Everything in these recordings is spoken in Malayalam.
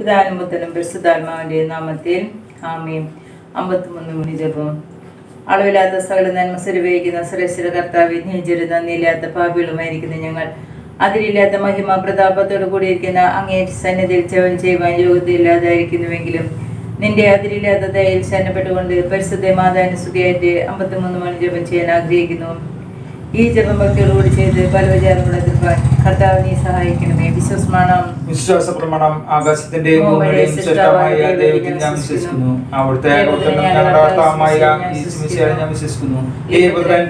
പിതാനും പുത്തനും പരിശുദ്ധാത്മാവിന്റെ നാമത്തിൽ ആമയും അമ്പത്തിമൂന്ന് മണി ജപം. അളവില്ലാത്ത സകല നന്മ സ്വരൂപിക്കുന്ന സുരേശ്വര കർത്താവ് നീചൊരു നന്ദിയില്ലാത്ത പാപികളുമായിരിക്കുന്ന ഞങ്ങൾ. അതിലില്ലാത്ത മഹിമ പ്രതാപത്തോടു കൂടിയിരിക്കുന്ന അങ്ങേ സന്നിധിയിൽ ചവൻ ചെയ്യുവാൻ യോഗ്യതയില്ലാതായിരിക്കുന്നുവെങ്കിലും നിന്റെ അതിരില്ലാത്ത ദയയിൽ ശരണപ്പെട്ടുകൊണ്ട് പരിശുദ്ധ മാതാനുസ്തുതിയായിട്ട് അമ്പത്തിമൂന്ന് മണി ജപം ചെയ്യാൻ ആഗ്രഹിക്കുന്നു. ഈ ജപം ഭക്തിയോടുകൂടി ചെയ്ത് പലവചാരമുള്ള തീർപ്പാൻ കർത്താവ് നീ സഹായിക്കണമേ വിശ്വസ്മാണം വിശ്വാസ പ്രമാണം ആകാശത്തിന്റെ ഭൂമിയുടെയും സൃഷ്ടാവായ ദൈവത്തിൽ ഞാൻ വിശ്വസിക്കുന്നു. അവിടുത്തെ കർത്താവായ ഞാൻ വിശ്വസിക്കുന്നു. ഈ പുത്രൻ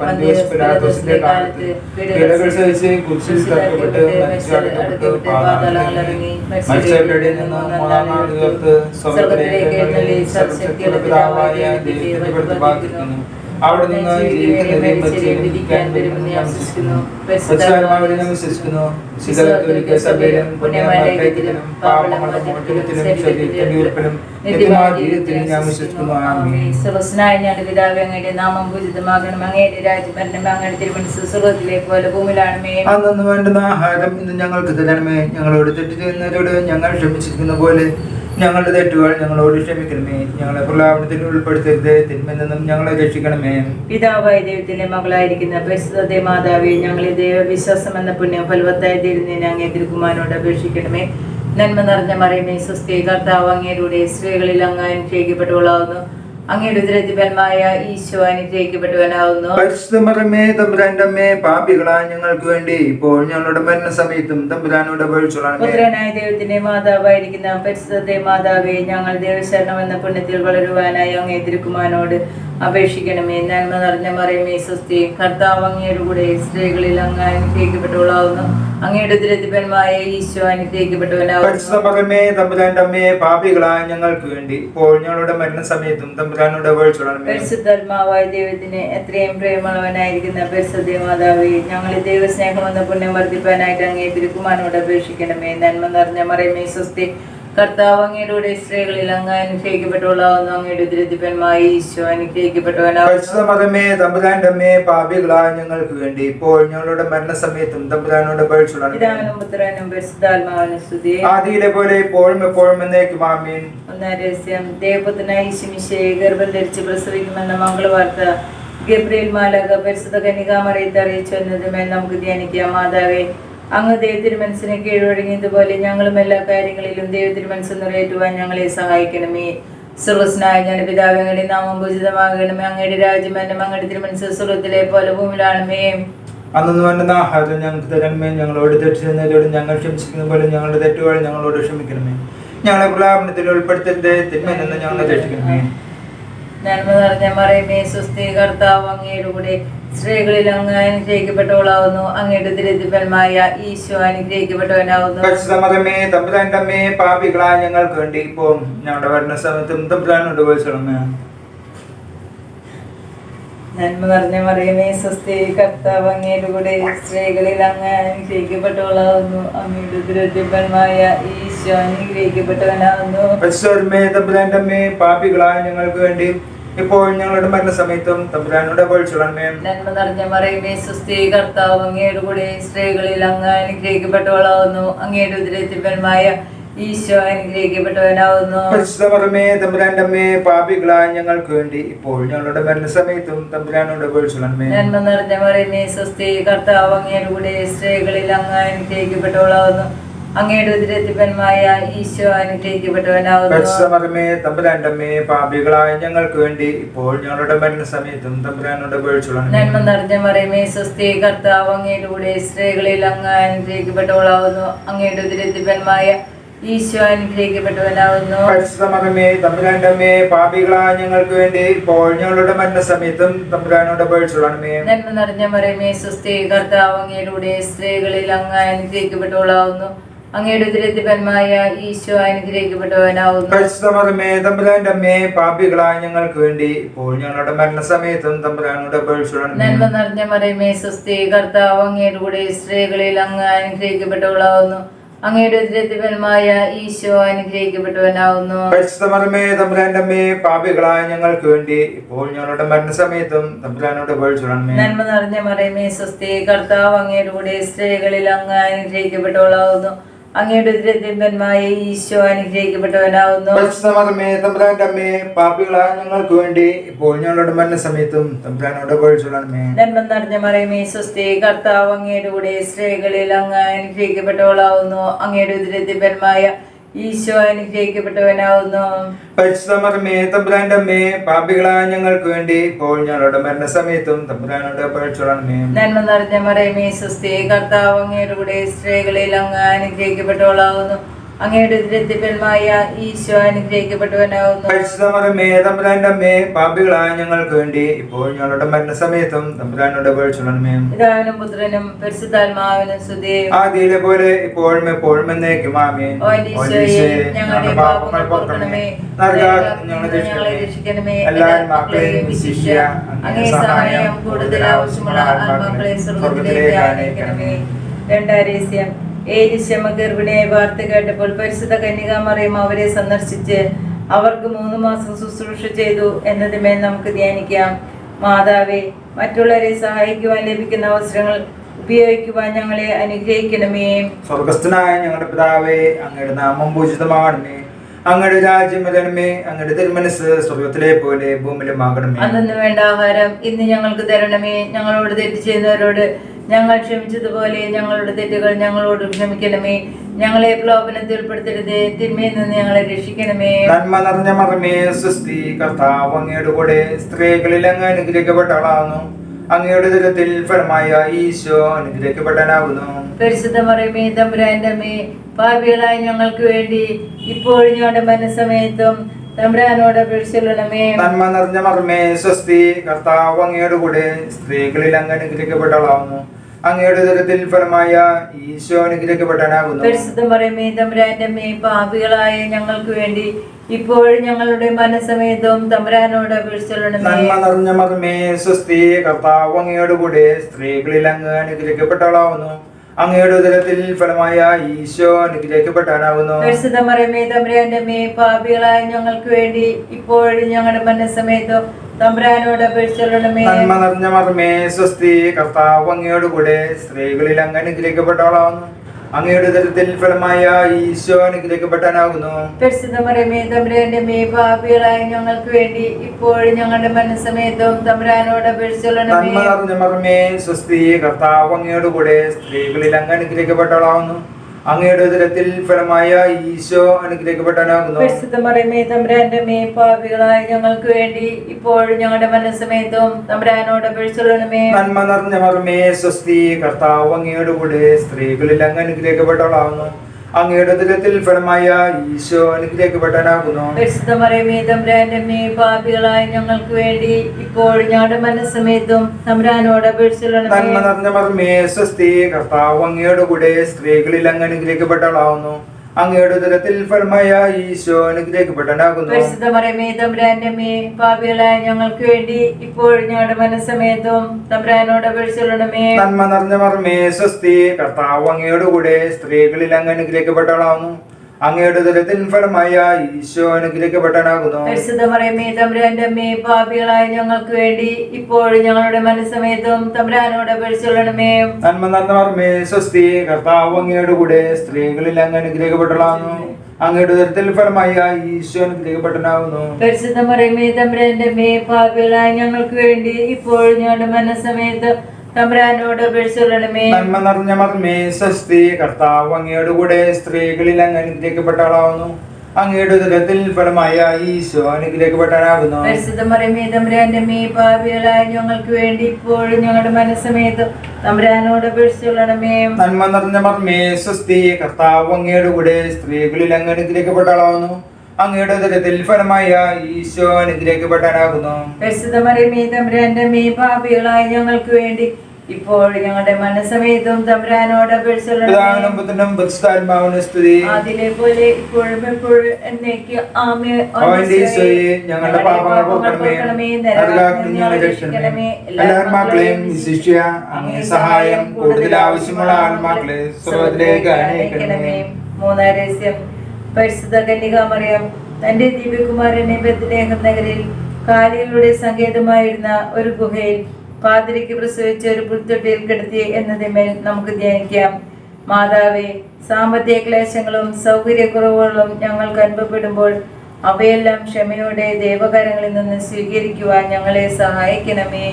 പന്തിയോസ് പിലാത്തോസിന്റെ കാലത്ത് പീഡകൾ സഹിച്ച് കുരിശിൽ തറക്കപ്പെട്ട് മരിച്ചടക്കപ്പെട്ട് പാതാളങ്ങളിലിറങ്ങി മരിച്ചവരുടെ നിന്ന് മൂന്നാം നാൾ ഉയർത്ത് സ്വർഗത്തിലേക്ക് എഴുന്നള്ളി സർവശക്തിയുടെ പിതാവായ ദൈവത്തിന്റെ പ്രതിപാദിക്കുന്നു അവിടെ നിന്ന് ജീവിക്കുന്നതിനെയും മരിച്ചവരെയും വിധിക്കാൻ വരുമെന്ന് ഞാൻ വിശ്വസിക്കുന്നു. പരിശുദ്ധാത്മാവിനെ ഞാൻ വിശ്വസിക്കുന്നു. ശിഖരത്തൊരിക്കൽ സഭയിലും പുണ്യമാലയത്തിലും പാപങ്ങളുടെ മോചനത്തിലും ശരീരത്തിന്റെ ഉയർപ്പിലും നിത്യമായ ജീവിതത്തിലും ഞാൻ വിശ്വസിക്കുന്നു. ആമേൻ. സർവസ്നായ ഞങ്ങളുടെ പിതാവ് അങ്ങയുടെ നാമം പൂജിതമാകണം. അങ്ങയുടെ രാജ്യഭരണം അങ്ങയുടെ തിരുമനസ് സ്വർഗത്തിലെ പോലെ ഭൂമിയിലാണമേ. അന്നു വേണ്ടുന്ന ആഹാരം ഇന്ന് ഞങ്ങൾക്ക് തരണമേ. ഞങ്ങളോട് തെറ്റ് ചെയ്യുന്നവരോട് ഞങ്ങൾ ക്ഷമിച്ചിരിക്കുന്ന പോലെ ഞങ്ങളുടെ തെറ്റുകൾ ഞങ്ങളോട് ക്ഷമിക്കണമേ ഞങ്ങളെ പ്രലാപനത്തിൽ ഉൾപ്പെടുത്തരുത്. തിന്മ നിന്നും ഞങ്ങളെ രക്ഷിക്കണമേ. പിതാവായ ദൈവത്തിന്റെ മകളായിരിക്കുന്ന പരിശുദ്ധ മാതാവേ ഞങ്ങളെ ദൈവവിശ്വാസം എന്ന പുണ്യം ഫലവത്തായി തീരുന്നതിന് അങ്ങേ തിരുക്കുമാനോട് അപേക്ഷിക്കണമേ. നന്മ നിറഞ്ഞ മറിയമേ സുസ്ഥി കർത്താവ് അങ്ങേരുടെ സ്ത്രീകളിൽ അങ്ങ് അനുഗ്രഹിക്കപ്പെട്ടവളാവുന്നു അങ്ങയുടെ ഉദരത്തിപരമായ ഈശോ അനുഗ്രഹിക്കപ്പെട്ടവനാവുന്നു പരിശുദ്ധമറമേ തമ്പുരാന്റെ പാപികളായ ഞങ്ങൾക്ക് വേണ്ടി ഇപ്പോൾ ഞങ്ങളുടെ മരണസമയത്തും തമ്പുരാനോട് പുത്രനായ ദൈവത്തിന്റെ മാതാവായിരിക്കുന്ന പരിശുദ്ധത്തെ മാതാവേ ഞങ്ങൾ ദൈവശരണം എന്ന പുണ്യത്തിൽ വളരുവാനായി അങ്ങേ തിരുക്കുമാനോട് അപേക്ഷിക്കണമേ. നന്മ നിറഞ്ഞ മറിയമേ സ്വസ്തി. കർത്താവ് അങ്ങയുടെ കൂടെ സ്ത്രീകളിൽ അങ്ങ് അനുഗ്രഹിക്കപ്പെട്ടവളാവുന്നു. അങ്ങയുടെ ദുരതിപന്മായ ഈശോ അനുഗ്രഹിക്കപ്പെട്ടവനാവുന്നു. തമ്പുരാന്റെ തമ്പുരാന്റെ അമ്മേ പാപികളായ ഞങ്ങൾക്ക് വേണ്ടി ഇപ്പോൾ ഞങ്ങളുടെ മരണസമയത്തും തമ്പുരാനോട് പരിശുദ്ധർമാവായ പരിശുദ്ധാത്മാവായ ദൈവത്തിന് എത്രയും പ്രേമളവനായിരിക്കുന്ന പരിശുദ്ധ മാതാവേ ഞങ്ങളെ ദൈവസ്നേഹം എന്ന പുണ്യം വർദ്ധിപ്പാനായിട്ട് അങ്ങേ തിരുക്കുമാനോട് അപേക്ഷിക്കണമേ. നന്മ നിറഞ്ഞ മറിയമേ സ്വസ്തി. കർത്താവ് അങ്ങയുടെ സ്ത്രീകളിൽ അങ്ങ് അനുഗ്രഹിക്കപ്പെട്ടവളാവുന്നു. അങ്ങയുടെ ദുരിതപ്പന്മായി ഈശോ അനുഗ്രഹിക്കപ്പെട്ടവനാമേ തമ്പുരാന്റെ തമ്പുരാന്റെ അമ്മേ പാപികളായ ഞങ്ങൾക്ക് വേണ്ടി ഇപ്പോൾ ഞങ്ങളുടെ മരണസമയത്തും തമ്പുരാനോട് ആദിയിലെ പോലെ ഇപ്പോഴും എപ്പോഴും എന്നേക്കും ആമീൻ. ഒന്നാം രഹസ്യം. ദേവപുത്രനായ ശിമിശയെ ഗർഭം ധരിച്ച് പ്രസവിക്കുമെന്ന മംഗളവാർത്ത ഗബ്രിയേൽ മാലാക പരിശുദ്ധ കന്യകാമറിയത്തെ അറിയിച്ചു എന്നതുമേ നമുക്ക് ധ്യാനിക്കാം. മാതാവേ അങ്ങ് ദൈവത്തിന് മനസ്സിനെ കീഴൊഴുങ്ങിയതുപോലെ ഞങ്ങളും എല്ലാ കാര്യങ്ങളിലും ദൈവത്തിന് മനസ്സ് നിറയേറ്റുവാൻ ഞങ്ങളെ സഹായിക്കണമേ. സർവസ്നായ ഞാൻ പിതാവിനെ നാമം പൂജിതമാകണമേ. അങ്ങയുടെ രാജ്യം എന്നെ അങ്ങയുടെ തിരുമനസ് സ്വർഗത്തിലെ പോലെ ഭൂമിയിലാണമേ. അന്നു വേണ്ടുന്ന ആഹാരം ഞങ്ങൾക്ക് തരണമേ. ഞങ്ങളോട് തെറ്റിരുന്നതിലൂടെ ഞങ്ങൾ ക്ഷമിച്ചിരിക്കുന്ന പോലെ ഞങ്ങളുടെ തെറ്റുകൾ ഞങ്ങളോട് ക്ഷമിക്കണമേ. ഞങ്ങളെ പ്രലാപനത്തിൽ ഉൾപ്പെടുത്തരുത് തിന്മയിൽ നിന്ന് ഞങ്ങളെ രക്ഷിക്കണമേ നന്മ നിറഞ്ഞ മറയമേ സുസ്ഥി കർത്താവ് അങ്ങയുടെ കൂടെ സ്ത്രീകളിൽ അങ്ങ് അനുഗ്രഹിക്കപ്പെട്ടവളാവുന്നു. അങ്ങയുടെ ദരിദ്രമായ ഈശോ അനുഗ്രഹിക്കപ്പെട്ടവനാവുന്നു. പരിശുദ്ധമതമേ തമ്പുരാന്റെ അമ്മേ പാപികളായ ഞങ്ങൾക്ക് വേണ്ടി ഇപ്പോൾ ഞങ്ങളുടെ വരുന്ന സമയത്തും തമ്പുരാനോട് പോയിച്ചോളമേ നന്മ നിറഞ്ഞ മറിയമേ സുസ്ഥി കർത്താവ് അങ്ങയുടെ കൂടെ സ്ത്രീകളിൽ അങ്ങ് അനുഗ്രഹിക്കപ്പെട്ടവളാവുന്നു. അങ്ങയുടെ ദരിദ്രഫലമായ ഈശോ അനുഗ്രഹിക്കപ്പെട്ടവനാവുന്നു. പാപികളായ ഞങ്ങൾക്ക് വേണ്ടി ഇപ്പോൾ ഞങ്ങളുടെ മരണസമയത്തും തമ്പുരാനോട് ഉപയോഗിച്ചോളമേ നന്മ നിറഞ്ഞ മറിയമേ സുസ്ഥി കർത്താവ് അങ്ങയുടെ കൂടെ സ്ത്രീകളിൽ അങ്ങ് അനുഗ്രഹിക്കപ്പെട്ടവളാവുന്നു. അങ്ങയുടെ ഉദരത്തിപ്പന്മായ ഈശോ അനുഗ്രഹിക്കപ്പെട്ടവനാവുന്നു. പരിശുദ്ധമറമേ തമ്പുരാന്റെ അമ്മേ പാപികളായ ഞങ്ങൾക്ക് വേണ്ടി ഇപ്പോൾ ഞങ്ങളുടെ മരണസമയത്തും തമ്പുരാനോട് ഉപയോഗിച്ചോളമേ നന്മ നിറഞ്ഞ മറിയമേ സുസ്ഥി കർത്താവ് അങ്ങയുടെ കൂടെ സ്ത്രീകളിൽ അങ്ങ് അനുഗ്രഹിക്കപ്പെട്ടവളാവുന്നു. അങ്ങയുടെ ഉദരത്തിപ്പന്മായ ഈശോ അനുഗ്രഹിക്കപ്പെട്ടവനാവുന്നു പരിശുദ്ധമറമേ തമ്പുരാന്റെ അമ്മേ പാപികളായ ഞങ്ങൾക്ക് വേണ്ടി ഇപ്പോൾ ഞങ്ങളുടെ മരണ സമയത്തും തമ്പുരാനോട് നന്മ നിറഞ്ഞ മറിയമേ സ്വസ്തി കർത്താവ് അങ്ങയുടെ കൂടെ സ്ത്രീകളിൽ അങ്ങ് അനുഗ്രഹിക്കപ്പെട്ടവളാവുന്നു അങ്ങയുടെ ഉദരത്തിപ്പന്മായ ഈശോ അനുഗ്രഹിക്കപ്പെട്ടവനാവുന്നു പരിശുദ്ധമറമേ തമ്പുരാന്റെ അമ്മേ പാപികളായ ഞങ്ങൾക്ക് വേണ്ടി ഇപ്പോൾ ഞങ്ങളുടെ മരണസമയത്തും തമ്പുരാനോട് ഉപയോഗിച്ചോളമേ നന്മ നിറഞ്ഞ മറിയമേ സുസ്ഥി കർത്താവ് അങ്ങയിലൂടെ സ്ത്രീകളിൽ അങ്ങ് അനുഗ്രഹിക്കപ്പെട്ടവളാവുന്നു അങ്ങയുടെ ഈശോ അനുഗ്രഹിക്കപ്പെട്ടവനാവുന്നു. അമ്മേ പാപികളായ ഞങ്ങൾക്ക് വേണ്ടി ഇപ്പോൾ ഞങ്ങളുടെ മരണസമയത്തും തമ്പുരാനോട് നന്മ നിറഞ്ഞ മറിയമേ സ്വസ്തി കർത്താവ് അങ്ങയുടെ കൂടെ സ്ത്രീകളിൽ അങ്ങ് അനുഗ്രഹിക്കപ്പെട്ടവളാവുന്നു. അങ്ങയുടെ ഉദ്രത്തിപരമായ ഈശോ അനുഗ്രഹിക്കപ്പെട്ടവനാവുന്നു. പരിശുദ്ധമർമ്മേ തമ്പുരാന്റെ അമ്മേ പാപികളായ ഞങ്ങൾക്ക് വേണ്ടി ഇപ്പോൾ ഞങ്ങളുടെ മരണസമയത്തും തമ്പുരാനോട് പഴിച്ചുടണമേ നന്മ നിറഞ്ഞ മറിയമേ സ്വസ്തി കർത്താവ് അങ്ങയുടെ കൂടെ സ്ത്രീകളിൽ അങ്ങ് അനുഗ്രഹിക്കപ്പെട്ടവളാവുന്നു. അങ്ങയുടെ ഉദ്രത്തിപരമായ ഈശോ അനുഗ്രഹിക്കപ്പെട്ടവനാവുന്നു. പരിശുദ്ധമർമ്മേ തമ്പുരാന്റെ അമ്മേ പാപികളായ ഞങ്ങൾക്ക് വേണ്ടി ഇപ്പോൾ ഞങ്ങളുടെ മരണസമയത്തും തമ്പുരാനോട് പഴിച്ചുടണമേ നന്മ നിറഞ്ഞ മറിയമേ സ്വസ്തി കർത്താവ് അങ്ങയുടെ കൂടെ സ്ത്രീകളിൽ അങ്ങ് അനുഗ്രഹിക്കപ്പെട്ടവളാവുന്നു. അങ്ങയുടെ ഉദരത്തിപരമായ ഈശോ അനുഗ്രഹിക്കപ്പെട്ടവനാവുന്നു. പരിശുദ്ധമർമ്മേ തമ്പുരാന്റെ പാപികളായ ഞങ്ങൾക്ക് വേണ്ടി ഇപ്പോൾ ഞങ്ങളുടെ മരണസമയത്തും തമ്പുരാനോട് പഴിച്ചുടണമേ നന്മ നിറഞ്ഞ മറയമേ സ്വസ്തി കർത്താവ് അങ്ങയുടെ കൂടെ സ്ത്രീകളിൽ അങ്ങ് അനുഗ്രഹിക്കപ്പെട്ടവളാവുന്നു. അങ്ങയുടെ ഈശോ അനുഗ്രഹിക്കപ്പെട്ടവനാവുന്നു. പാപികളായ ഞങ്ങൾക്ക് വേണ്ടി ഇപ്പോൾ ഞങ്ങളുടെ മരണസമയത്തും തമ്പുരാനോട് പിതാവിനും പുത്രനും പരിശുദ്ധാത്മാവിനും ആദ്യയിലെ പോലെ ഇപ്പോഴും എപ്പോഴും എന്നേക്കും ആമേ ഞങ്ങളുടെ പാപങ്ങൾ പൊറുക്കണമേ. ഞങ്ങളെ രക്ഷിക്കണമേ. എല്ലാ മക്കളെയും വിശിഷ്യ അങ്ങേ സഹായം കൂടുതൽ ആവശ്യമുള്ള ആത്മാക്കളെ സ്വർഗത്തിലേക്ക് ആനയിക്കണമേ. രണ്ടാരേസ്യം ഏരിശമ ഗർഭിണിയായി വാർത്ത കേട്ടപ്പോൾ പരിശുദ്ധ കന്യകാമറിയും അവരെ സന്ദർശിച്ച് അവർക്ക് മൂന്ന് മാസം ശുശ്രൂഷ ചെയ്തു. എന്നതുമേൽ നമുക്ക് ധ്യാനിക്കാം. മാതാവേ മറ്റുള്ളവരെ സഹായിക്കുവാൻ ലഭിക്കുന്ന അവസരങ്ങൾ ഉപയോഗിക്കുവാൻ ഞങ്ങളെ അനുഗ്രഹിക്കണമേ. സ്വർഗസ്ഥനായ ഞങ്ങളുടെ പിതാവേ അങ്ങയുടെ നാമം പൂജിതമാകണമേ. അങ്ങയുടെ രാജ്യം വരണമേ. അങ്ങയുടെ തിരുമനസ് സ്വർഗത്തിലെ പോലെ ഭൂമിയിലും ആകണമേ. അന്നു വേണ്ട ആഹാരം ഇന്ന് ഞങ്ങൾക്ക് തരണമേ. ഞങ്ങളോട് തെറ്റ് ചെയ്യുന്നവരോട് ഞങ്ങൾ ക്ഷമിച്ചതുപോലെ ഞങ്ങളുടെ തെറ്റുകൾ ഞങ്ങളോട് ക്ഷമിക്കണമേ. ഞങ്ങളെ പ്രലോഭനത്തിൽ ഉൾപ്പെടുത്തരുത്. തിന്മയിൽ നിന്ന് ഞങ്ങളെ രക്ഷിക്കണമേ. നന്മ നിറഞ്ഞ മറമേ സുസ്തി കർത്താവ് അങ്ങയുടെ കൂടെ സ്ത്രീകളിൽ അങ്ങ് അനുഗ്രഹിക്കപ്പെട്ടവളാകുന്നു. അങ്ങയുടെ ദുരത്തിൽ ഫലമായ ഈശോ അനുഗ്രഹിക്കപ്പെട്ടനാകുന്നു പരിശുദ്ധ മറിയമേ തമ്പുരാന്റെ അമ്മേ പാപികളായ ഞങ്ങൾക്ക് വേണ്ടി ഇപ്പോഴും ഞങ്ങളുടെ മനസ്സമയത്തും തമ്പുരാനോട് അപേക്ഷിച്ചുള്ളണമേ. നന്മ നിറഞ്ഞ മറമേ സ്വസ്തി കർത്താവ് അങ്ങയുടെ കൂടെ സ്ത്രീകളിൽ അങ്ങ് അനുഗ്രഹിക്കപ്പെട്ടവളാകുന്നു. അങ്ങയുടെ ദുരത്തിൽ ഫലമായ ഈശോ അനുഗ്രഹിക്കപ്പെട്ടനാകുന്നു പരിശുദ്ധ പാപികളായ ഞങ്ങൾക്ക് വേണ്ടി ഇപ്പോഴും ഞങ്ങളുടെ മനസ്സമേതവും തമ്പുരാനോട് നന്മ നിറഞ്ഞ മറമേ സ്വസ്തി കർത്താവ് അങ്ങയുടെ കൂടെ സ്ത്രീകളിൽ അങ്ങ് അനുഗ്രഹിക്കപ്പെട്ടാളാവുന്നു അങ്ങയുടെ ഉദരത്തിൽ ഫലമായ ഈശോ അനുഗ്രഹിക്കപ്പെട്ടാനാകുന്നു പരിശുദ്ധം പാപികളായ ഞങ്ങൾക്ക് വേണ്ടി ഇപ്പോഴും ഞങ്ങളുടെ മനസ്സമയത്തും തമ്പുരാനോട് അപേക്ഷിച്ചൊല്ലണമേ നന്മ നിറഞ്ഞ മറമേ സ്വസ്തി കർത്താവ് അങ്ങയുടെ കൂടെ സ്ത്രീകളിൽ അങ്ങ് അനുഗ്രഹിക്കപ്പെട്ടവളാകുന്നു അങ്ങയുടെ തരത്തിൽ ഫലമായ ഈശോ അനുഗ്രഹിക്കപ്പെട്ടാനാകുന്നു തമ്പുരാന്റെ പാപികളായ ഞങ്ങൾക്ക് വേണ്ടി ഇപ്പോഴും ഞങ്ങളുടെ മനസ്സമേതവും തമ്പുരാനോട് അപേക്ഷിച്ചൊല്ലണമേ നന്മ നിറഞ്ഞ മറമേ സ്വസ്തി കർത്താവ് അങ്ങയുടെ കൂടെ സ്ത്രീകളിൽ അങ്ങ് അനുഗ്രഹിക്കപ്പെട്ടവളാകുന്നു അങ്ങയുടെ ഉദരത്തിൽ ഫലമായ ഈശോ അനുഗ്രഹിക്കപ്പെട്ടവനാകുന്നു തമ്പുരാന്റെ മേ പാപികളായ ഞങ്ങൾക്ക് വേണ്ടി ഇപ്പോഴും ഞങ്ങളുടെ മനസ്സമയത്തും തമ്പുരാനോട് അപേക്ഷിച്ചൊല്ലണമേ നന്മ നിറഞ്ഞ സ്വസ്തി കർത്താവ് അങ്ങയുടെ കൂടെ സ്ത്രീകളിൽ അങ്ങ് അനുഗ്രഹിക്കപ്പെട്ടവളാകുന്നു. അങ്ങയുടെ ഉദരത്തിൽ ഫലമായ ഈശോ അനുഗ്രഹിക്കപ്പെട്ടനാകുന്നു പാപികളായ ഞങ്ങൾക്ക് വേണ്ടി ഇപ്പോൾ ഞങ്ങളുടെ മനസ്സമേതും തമ്പുരാനോട് അപേക്ഷിച്ചൊല്ലണമേ നന്മ നിറഞ്ഞ മറമേ സ്വസ്തി കർത്താവ് അങ്ങയുടെ കൂടെ സ്ത്രീകളിൽ അങ്ങ് അനുഗ്രഹിക്കപ്പെട്ടവളാകുന്നു അങ്ങയുടെ ഉദരത്തിൽ ഫലമായി ഈശോ അനുഗ്രഹിക്കപ്പെട്ടാനാകുന്നു പരിശുദ്ധ മറിയമേ തമ്പുരാന്റെ അമ്മേ പാപികളായ ഞങ്ങൾക്ക് വേണ്ടി ഇപ്പോൾ ഞങ്ങളുടെ മനസ്സമേതും തമ്പുരാനോട് നന്മ നിറഞ്ഞ മർമേ സ്വസ്തി കർത്താവ് അങ്ങയുടെ കൂടെ സ്ത്രീകളിൽ അങ്ങ് അനുഗ്രഹിക്കപ്പെട്ടവളാകുന്നു അങ്ങയുടെ ഉദരത്തിൽ ഫലമായ ഈശോ അനുഗ്രഹിക്കപ്പെട്ടനാകുന്നു പരിശുദ്ധ മറിയമേ തമ്പുരാന്റെ അമ്മേ പാപികളായ ഞങ്ങൾക്ക് വേണ്ടി ഇപ്പോഴും ഞങ്ങളുടെ മനസ്സമേതും തമ്പുരാനോട് അപേക്ഷിച്ചൊല്ലണമേ നന്മ മറമേ സ്വസ്തി കർത്താവ് അങ്ങയുടെ കൂടെ സ്ത്രീകളിൽ അങ്ങ് അനുഗ്രഹിക്കപ്പെട്ടവളാകുന്നു അങ്ങയുടെ ദുരിതത്തിൽ ഫലമായ ഈശോ അനുഗ്രഹിക്കപ്പെട്ടനാകുന്നു പരിശുദ്ധ മറിയമേ തമ്പുരാന്റെ അമ്മേ പാപികളായ ഞങ്ങൾക്ക് വേണ്ടി ഇപ്പോഴും ഞങ്ങളുടെ മനസ്സമയത്ത് തമ്പുരാനോട് അപേക്ഷിച്ചൊല്ലണമേ നന്മ നിറഞ്ഞ മറമേ സ്വസ്തി കർത്താവ് അങ്ങയുടെ കൂടെ സ്ത്രീകളിൽ അങ്ങ് അനുഗ്രഹിക്കപ്പെട്ടവളാകുന്നു അങ്ങയുടെ ദുരത്തിൽ ഫലമായ ഈശോ തമ്പുരാന്റെ പാപികളായ ഞങ്ങൾക്ക് വേണ്ടി ഇപ്പോഴും ഞങ്ങളുടെ മനസ്സമയത്ത് തമ്പുരാനോട് നന്മ നിറഞ്ഞ മർമ്മേ സ്വസ്തി കർത്താവ് അങ്ങയുടെ കൂടെ സ്ത്രീകളിൽ അങ്ങ് അനുഗ്രഹിക്കപ്പെട്ടവളാകുന്നു അങ്ങയുടെ ഉദരത്തിൽ ഫലമായ ഈശോ തമ്പുരാന്റെ പാപികളായ ഞങ്ങൾക്ക് വേണ്ടി ഇപ്പോൾ ഞങ്ങളുടെ മനസ്സമേതും തമ്പുരാനോട് അതിലെ പോലെ ഇപ്പോഴും എപ്പോഴും എന്നേക്ക് ഞങ്ങളുടെ പാപങ്ങൾ പോക്കണമേ. ശിഷ്യ അങ്ങേ സഹായം കൂടുതൽ ആവശ്യമുള്ള ആത്മാക്കളെ സ്വർഗത്തിലേക്ക് അനയിക്കണമേ മൂന്നാം രഹസ്യം പരിശുദ്ധ കന്യകാമറിയം. തന്റെ ദിവ്യകുമാരനെ ബദ്ലേഹം നഗരിൽ കാലികളുടെ സങ്കേതമായിരുന്ന ഒരു ഗുഹയിൽ പാതിരിക്ക് പ്രസവിച്ച ഒരു പുൽത്തൊട്ടിയിൽ കിടത്തി എന്നതിന്മേൽ നമുക്ക് ധ്യാനിക്കാം. മാതാവേ സാമ്പത്തിക ക്ലേശങ്ങളും സൗകര്യക്കുറവുകളും ഞങ്ങൾക്ക് അനുഭവപ്പെടുമ്പോൾ അവയെല്ലാം ക്ഷമയോടെ ദൈവകരങ്ങളിൽ നിന്ന് സ്വീകരിക്കുവാൻ ഞങ്ങളെ സഹായിക്കണമേ.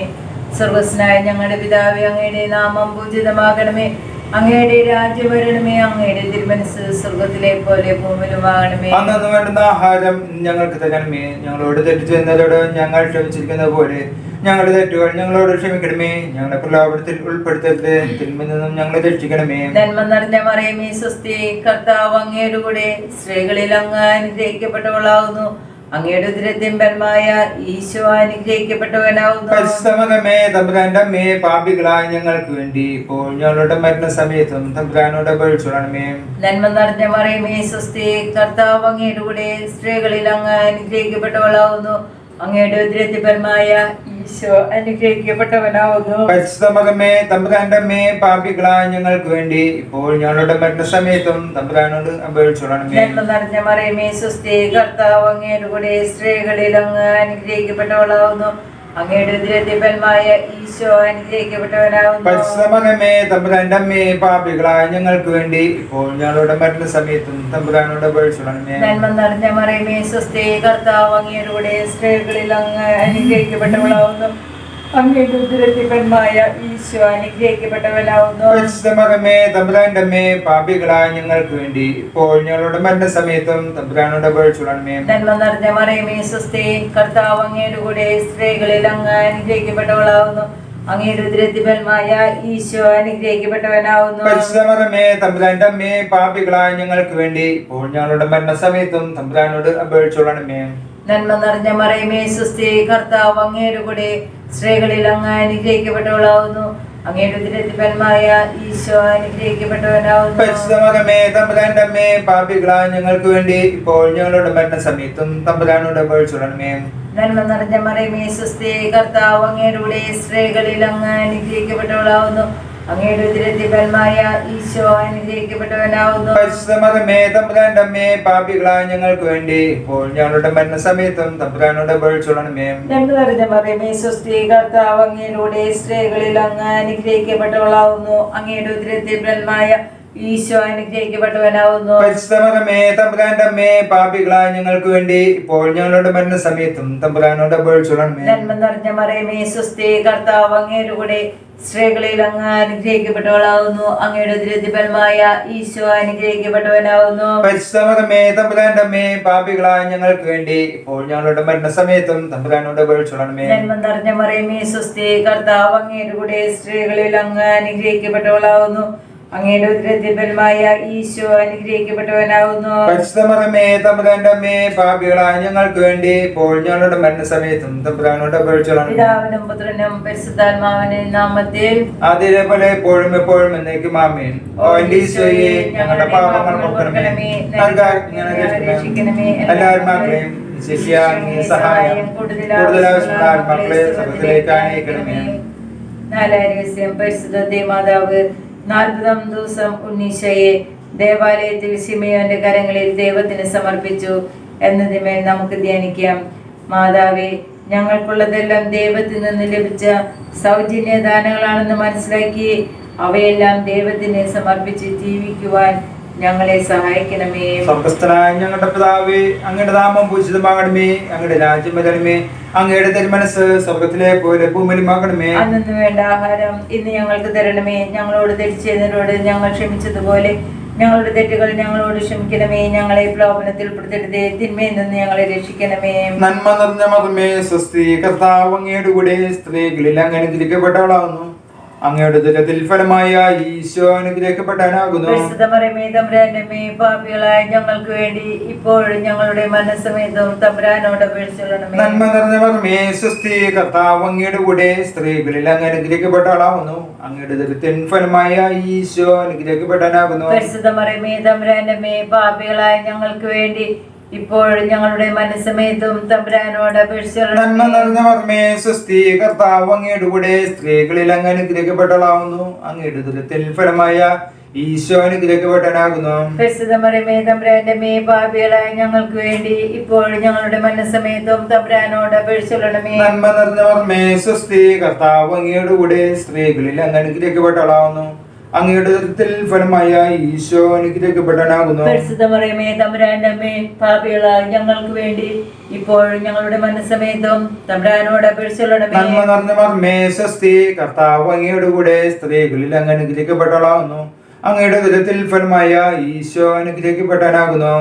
സർവസ്നായ ഞങ്ങളുടെ പിതാവേ അങ്ങയുടെ നാമം പൂജിതമാകണമേ. അങ്ങയുടെ രാജ്യം വരണമേ അങ്ങയുടെ തിരുമനസ് സ്വർഗത്തിലെ പോലെ ഭൂമിയിലുമാകണമേ അന്നു വേണ്ടുന്ന ആഹാരം ഞങ്ങൾക്ക് തരണമേ. ഞങ്ങളോട് തെറ്റ് ചെയ്യുന്നവരോട് ഞങ്ങൾ ക്ഷമിച്ചിരിക്കുന്ന പോലെ ഞങ്ങളുടെ തെറ്റുകൾ ഞങ്ങളോട് ക്ഷമിക്കണമേ. ഞങ്ങളെ പ്രലോഭനത്തിൽ ഉൾപ്പെടുത്തരുത്. തിന്മയിൽ നിന്നും ഞങ്ങളെ രക്ഷിക്കണമേ. നന്മ നിറഞ്ഞ മറിയമേ സ്വസ്തി കർത്താവ് അങ്ങയുടെ കൂടെ സ്ത്രീകളിൽ അങ്ങ് അനുഗ്രഹിക്കപ്പെട്ടവളാവുന്നു. അങ്ങയുടെ ഉദരത്തിമ്പന്മായ ഈശോ അനുഗ്രഹിക്കപ്പെട്ടവനാവുന്നു. പരിശ്രമകമേ തമ്പുരാന്റെ അമ്മേ പാപികളായ ഞങ്ങൾക്ക് വേണ്ടി. ഇപ്പോൾ ഞങ്ങളുടെ മരണ സമയത്തും തമ്പുരാനോട് അപേക്ഷിച്ചോളണമേ നന്മ നിറഞ്ഞ മറിയമേ സ്വസ്തി കർത്താവ് അങ്ങയുടെ കൂടെ സ്ത്രീകളിൽ അങ്ങ് അനുഗ്രഹിക്കപ്പെട്ടവളാവുന്നു. അങ്ങയുടെ ഉദരത്തിമ്പന്മായ ഈശോ അനുഗ്രഹിക്കപ്പെട്ടവനാവുന്നു. പരിശുദ്ധമകമേ തമ്പുരാന്റെ അമ്മേ പാപികളായ ഞങ്ങൾക്ക് വേണ്ടി ഇപ്പോൾ ഞങ്ങളുടെ മരണസമയത്തും തമ്പുരാനോട് അപേക്ഷിച്ചോളണമേ. നന്മ നിറഞ്ഞ മറിയമേ സ്വസ്തി കർത്താവ് അങ്ങയുടെ കൂടെ സ്ത്രീകളിൽ അങ്ങ് അനുഗ്രഹിക്കപ്പെട്ടവളാവുന്നു. അങ്ങയുടെ ഈശോ പരിശ്രമകമേ തമ്പുരാന്റെ അമ്മേ പാപികളായ ഞങ്ങൾക്ക് വേണ്ടി. ഇപ്പോൾ ഞങ്ങളുടെ തമ്പുരാനോട് നന്മ നിറഞ്ഞ മറിയമേ സ്വസ്തി കർത്താവ് അങ്ങയുടെ കൂടെ സ്ത്രീകളിൽ അങ്ങ് അനുഗ്രഹിക്കപ്പെട്ടവളാവുന്നു. അങ്ങയുടെ ഈശോ അനുഗ്രഹിക്കപ്പെട്ടവനാവുന്നു തമ്പുരാന്റെ അമ്മേ പാപികളായ ഞങ്ങൾക്ക് വേണ്ടി ഇപ്പോൾ ഞങ്ങളുടെ മരണസമയത്തും തമ്പുരാനോട് അപേക്ഷിച്ചോളണമേ നന്മ നിറഞ്ഞ മറിയമേ സ്വസ്തി കർത്താവ് അങ്ങയുടെ കൂടെ സ്ത്രീകളിൽ അങ്ങ് അനുഗ്രഹിക്കപ്പെട്ടവളാവുന്നു. അങ്ങയുടെ ഈശോ അനുഗ്രഹിക്കപ്പെട്ടവനാവുന്നു. പരിശുദ്ധമകമേ തമ്പുരാന്റെ അമ്മേ പാപികളായ ഞങ്ങൾക്ക് വേണ്ടി ഇപ്പോൾ ഞങ്ങളുടെ മരണസമയത്തും തമ്പുരാനോട് അപേക്ഷിച്ചോളണമേ നന്മ നിറഞ്ഞ മറിയമേ സുസ്ഥി കർത്താവ് അങ്ങയുടെ കൂടെ സ്ത്രീകളിൽ അങ്ങ് അനുഗ്രഹിക്കപ്പെട്ടവളാവുന്നു. അങ്ങയുടെ ഉദരത്തിപന്മായ ഈശോ അനുഗ്രഹിക്കപ്പെട്ടവനാവുന്നു പരിശുദ്ധമകമേ തമ്പുരാന്റെ അമ്മേ പാപികളായ ഞങ്ങൾക്ക് വേണ്ടി ഇപ്പോൾ ഞങ്ങളുടെ മരണസമയത്തും തമ്പുരാനോട് അപേക്ഷിച്ചോളണമേ നന്മ നിറഞ്ഞ മറിയമേ സുസ്ഥി കർത്താവ് അങ്ങയുടെ കൂടെ സ്ത്രീകളിൽ അങ്ങ് അനുഗ്രഹിക്കപ്പെട്ടവളാവുന്നു. അങ്ങയുടെ ഈശോ അനുഗ്രഹിക്കപ്പെട്ടവനാവുന്നു. പാപികളായ ഞങ്ങൾക്ക് വേണ്ടി ഇപ്പോൾ ഞങ്ങളുടെ മരണസമയത്തും തമ്പുരാനോട് അപേക്ഷിച്ചോളണമേ നന്മ നിറഞ്ഞ മറിയമേ സുസ്ഥി കർത്താവ് അങ്ങയുടെ സ്ത്രീകളിൽ അങ്ങ് അനുഗ്രഹിക്കപ്പെട്ടവളാവുന്നു. അങ്ങയുടെ ഉദരത്തിപന്മായ ഈശോ അനുഗ്രഹിക്കപ്പെട്ടവനാവുന്നു. പരിശുദ്ധമകമേ തമ്പുരാന്റെ അമ്മേ പാപികളായ ഞങ്ങൾക്ക് വേണ്ടി ഇപ്പോൾ ഞങ്ങളുടെ മരണസമയത്തും തമ്പുരാനോട് അപേക്ഷിച്ചോളണമേ നന്മ നിറഞ്ഞ മറിയമേ സുസ്ഥി കർത്താവ് അങ്ങയുടെ കൂടെ സ്ത്രീകളിൽ അങ്ങ് അനുഗ്രഹിക്കപ്പെട്ടവളാവുന്നു. അങ്ങയുടെ ഉദരത്തിപന്മായ ഈശോ അനുഗ്രഹിക്കപ്പെട്ടവനാവുന്നു. പരിശുദ്ധമേ തമ്പുരാന്റെ അമ്മേ പാപികളായ ഞങ്ങൾക്ക് വേണ്ടി ഇപ്പോൾ ഞങ്ങളുടെ മരണ സമയത്തും തമ്പുരാനോട് അപേക്ഷിച്ചോളണമേ നന്മ നിറഞ്ഞ മറിയമേ സുസ്ഥി കർത്താവ് അങ്ങയുടെ കൂടെ സ്ത്രീകളിൽ അങ്ങ് അനുഗ്രഹിക്കപ്പെട്ടവളാവുന്നു. അങ്ങയുടെ ഈശോ തമ്പുരാന്റെ അമ്മേ പാപികളായ ഞങ്ങൾക്ക് വേണ്ടി ഇപ്പോൾ ഞങ്ങളുടെ മരണസമയത്തും തമ്പുരാനോട് അതേപോലെ പിതാവിനും പുത്രനും പരിശുദ്ധാത്മാവിനും നാമത്തിൽ അതിലെ പോലെ എപ്പോഴും എപ്പോഴും എന്നേക്കും ആമേൻ. ഓ ഈശോയെ ഞങ്ങളുടെ പാപങ്ങൾ എല്ലാവരും ഞങ്ങളെ രക്ഷിക്കണമേ. എല്ലാ ആത്മാക്കളെയും സഹായം കൂടുതൽ ആവശ്യമുള്ള ആത്മാക്കളെ സ്വർഗത്തിലേക്ക് അനയിക്കണമേ നാലായിരം പരിശുദ്ധ മാതാവ് നാൽപ്പതാം ദിവസം ഉണ്ണീശയെ ദേവാലയത്തിൽ ശിമയോന്റെ കരങ്ങളിൽ ദൈവത്തിന് സമർപ്പിച്ചു എന്നതിന്മേൽ നമുക്ക് ധ്യാനിക്കാം. മാതാവേ ഞങ്ങൾക്കുള്ളതെല്ലാം ദൈവത്തിൽ നിന്ന് ലഭിച്ച സൗജന്യ ദാനങ്ങളാണെന്ന് മനസ്സിലാക്കി അവയെല്ലാം ദൈവത്തിന് സമർപ്പിച്ച് ജീവിക്കുവാൻ ഞങ്ങളെ സഹായിക്കണമേ. സ്വർഗസ്ഥനായ ഞങ്ങളുടെ പിതാവേ അങ്ങയുടെ നാമം പൂജിതമാകണമേ. അങ്ങയുടെ രാജ്യം വരണമേ. അങ്ങയുടെ തിരുമനസ് സ്വർഗത്തിലെ പോലെ ഭൂമിലുമാകണമേ അന്നു വേണ്ട ആഹാരം ഇന്ന് ഞങ്ങൾക്ക് തരണമേ. ഞങ്ങളോട് തെറ്റ് ചെയ്തവരോട് ഞങ്ങൾ ക്ഷമിച്ചതുപോലെ ഞങ്ങളുടെ തെറ്റുകൾ ഞങ്ങളോട് ക്ഷമിക്കണമേ. ഞങ്ങളെ പ്രലോഭനത്തിൽ ഉൾപ്പെടുത്തരുതേ തിന്മയിൽ നിന്ന് ഞങ്ങളെ രക്ഷിക്കണമേ. നന്മ നിറഞ്ഞ മതമേ സ്വസ്തി കർത്താവ് അങ്ങയുടെ കൂടെ സ്ത്രീകളിൽ അങ്ങനെ തിരിക്കപ്പെട്ടവളാവുന്നു അങ്ങയുടെ ദുരിതത്തിൽ ഫലമായ ഈശോ അനുഗ്രഹിക്കപ്പെട്ടാനാകുന്നു പാപികളായ ഞങ്ങൾക്ക് വേണ്ടി ഇപ്പോഴും ഞങ്ങളുടെ മനസ്സമേതവും തമ്പുരാനോട് നന്മ നിറഞ്ഞ മർമ്മേ സ്വസ്തി കർത്താവ് അങ്ങയുടെ കൂടെ സ്ത്രീകളിൽ അങ്ങ് അനുഗ്രഹിക്കപ്പെട്ട ആളാവുന്നു അങ്ങയുടെ ദുരിതത്തിൻ ഫലമായ ഈശോ അനുഗ്രഹിക്കപ്പെട്ടാനാകുന്നു പരിശുദ്ധ മറിയമേ തമ്പുരാന്റെ പാപികളായ ഞങ്ങൾക്ക് വേണ്ടി ഇപ്പോഴും ഞങ്ങളുടെ മനസ്സമേതും തമ്പുരാനോട് നന്മ നിറഞ്ഞ മർമ്മേ സ്വസ്തി കർത്താവ് അങ്ങയുടെ കൂടെ സ്ത്രീകളിൽ അങ്ങ് അനുഗ്രഹിക്കപ്പെട്ടളാവുന്നു അങ്ങയുടെ ദുരിതത്തിൽ ഫലമായ ഈശോ അനുഗ്രഹിക്കപ്പെട്ടനാകുന്നു പരിശുദ്ധ മറിയമേ തമ്പുരാന്റെ മേ പാപികളായ ഞങ്ങൾക്ക് വേണ്ടി ഇപ്പോൾ ഞങ്ങളുടെ മനസ്സമേതും തമ്പുരാനോട് അപേക്ഷിച്ചുള്ളണമേ നന്മ നിറഞ്ഞ മർമ്മേ സ്വസ്തി കർത്താവ് അങ്ങയുടെ കൂടെ സ്ത്രീകളിൽ അങ്ങ് അനുഗ്രഹിക്കപ്പെട്ട ആളാവുന്നു അങ്ങയുടെ ദുരിതത്തിൽ ഫലമായ ഈശോ അനുഗ്രഹിക്കപ്പെടാനാകുന്നു പരിശുദ്ധമറിയമേ തമ്പുരാന്റെ അമ്മേ പാപികളായ ഞങ്ങൾക്ക് വേണ്ടി ഇപ്പോൾ ഞങ്ങളുടെ മനസ്സമേതം തമ്പുരാനോട് നന്മ സ്വസ്തി കർത്താവ് അങ്ങയുടെ കൂടെ സ്ത്രീകളിൽ അങ്ങ് അനുഗ്രഹിക്കപ്പെട്ടവളാകുന്നു. അങ്ങയുടെ ദുരത്തിൽ ഫലമായ ഈശോ അനുഗ്രഹിക്കപ്പെടാനാകുന്നു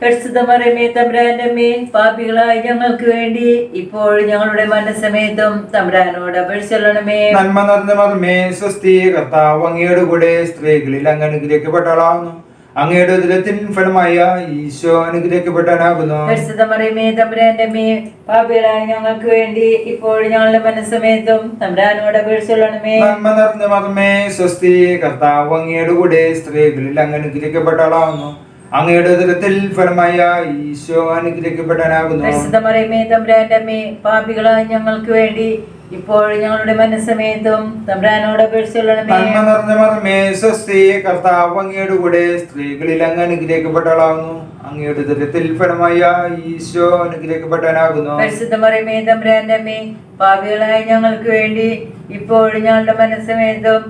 പരിശുദ്ധ മറിയമേ തമ്പുരാന്റെ പാപികളായ ഞങ്ങൾക്ക് വേണ്ടി ഇപ്പോൾ ഞങ്ങളുടെ മനസ്സമേതവും തമ്പുരാനോട് അപേക്ഷിച്ചുകൊള്ളണമേ നന്മ നിറഞ്ഞ മർമ്മേ സ്വസ്തി കർത്താവ് അങ്ങയുടെ കൂടെ സ്ത്രീകളിൽ അങ്ങ് അനുഗ്രഹിക്കപ്പെട്ടവളാകുന്നു. അങ്ങയുടെ ഉദരത്തിൻ ഫലമായ ഈശോ അനുഗ്രഹിക്കപ്പെട്ടാനാകുന്നു തമ്പുരാന്റെ പാപികളായ ഞങ്ങൾക്ക് വേണ്ടി ഇപ്പോൾ ഞങ്ങളുടെ മനസ്സമേതും തമ്പുരാനോട് അപേക്ഷിച്ചുകൊള്ളണമേ നന്മ നിറഞ്ഞ മർമ്മേ സ്വസ്തി കർത്താവ് അങ്ങയുടെ കൂടെ സ്ത്രീകളിൽ അങ്ങ് അനുഗ്രഹിക്കപ്പെട്ടവളാകുന്നു. അങ്ങയുടെ ദുരിതത്തിൽ ഫലമായ ഈശോ അനുഗ്രഹിക്കപ്പെടാനാകുന്നു. പരിശുദ്ധമറിയമേ തമ്പുരാന്റെ അമ്മേ പാപികളായ ഞങ്ങൾക്ക് വേണ്ടി ഇപ്പോൾ ഞങ്ങളുടെ മനസ്സമേതും തമ്പുരാനോട് അപേക്ഷിച്ചുകൊള്ളണമേ നന്മ നിറഞ്ഞ മർമ്മേ സ്വസ്തി കർത്താവ് അങ്ങയുടെ കൂടെ സ്ത്രീകളിൽ അങ്ങ് അനുഗ്രഹിക്കപ്പെട്ടവളാകുന്നു അങ്ങയുടെ ദുരിതത്തിൽ ഫലമായ ഈശോ അനുഗ്രഹിക്കപ്പെടാനാകുന്നു പരിശുദ്ധമറിയമേ തമ്പുരാന്റെ അമ്മേ പാപികളായ ഞങ്ങൾക്ക് വേണ്ടി ഇപ്പോഴും ഞങ്ങളുടെ മനസ്സമേതവും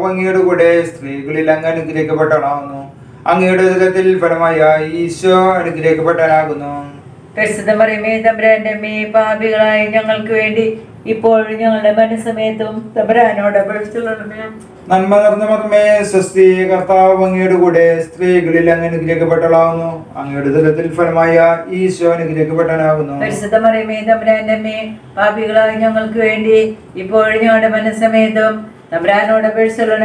അങ്ങയുടെ കൂടെ സ്ത്രീകളിൽ അങ്ങ് അനുഗ്രഹിക്കപ്പെട്ടവളാകുന്നു അങ്ങയുടെ ഫലമായ ഈശോ അനുഗ്രഹിക്കപ്പെടാനാകുന്നു പരിശുദ്ധ മറിയമേ തമ്പുരാന്റെ അമ്മേ പാപികളായ ഞങ്ങൾക്ക് വേണ്ടി ഇപ്പോഴും ഞങ്ങളുടെ മനസ്സമയത്തും തമ്പുരാനോട് അപേക്ഷിച്ചുകൊള്ളണമേ നന്മ നിറഞ്ഞ മർമ്മേ സ്വസ്തി കർത്താവ് അങ്ങയുടെ കൂടെ സ്ത്രീകളിൽ അങ്ങ് അനുഗ്രഹിക്കപ്പെട്ടവളാകുന്നു അങ്ങയുടെ ദുരത്തിൽ ഫലമായ ഈശോ അനുഗ്രഹിക്കപ്പെടാനാകുന്നു പരിശുദ്ധ മറിയമേ തമ്പുരാന്റെ അമ്മേ പാപികളായ ഞങ്ങൾക്ക് വേണ്ടി ഇപ്പോഴും ഞങ്ങളുടെ മനസ്സമേതവും തമ്പുരാനോട്